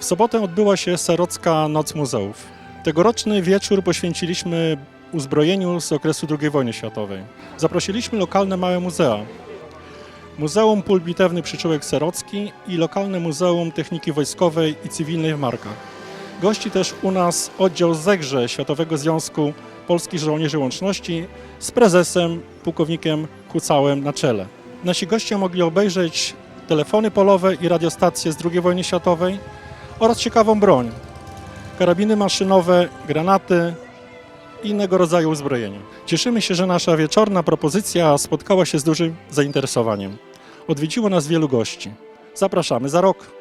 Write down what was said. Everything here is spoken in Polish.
sobotę odbyła się Serocka Noc Muzeów. Tegoroczny wieczór poświęciliśmy uzbrojeniu z okresu II wojny światowej. Zaprosiliśmy lokalne małe muzea. Muzeum Pól Bitewny Przyczółek Serocki i lokalne Muzeum Techniki Wojskowej i Cywilnej w Markach. Gości też u nas oddział Zegrze Światowego Związku Polskich Żołnierzy Łączności z prezesem, pułkownikiem Kucałem na czele. Nasi goście mogli obejrzeć telefony polowe i radiostacje z II wojny światowej oraz ciekawą broń, karabiny maszynowe, granaty i innego rodzaju uzbrojenie. Cieszymy się, że nasza wieczorna propozycja spotkała się z dużym zainteresowaniem. Odwiedziło nas wielu gości. Zapraszamy za rok.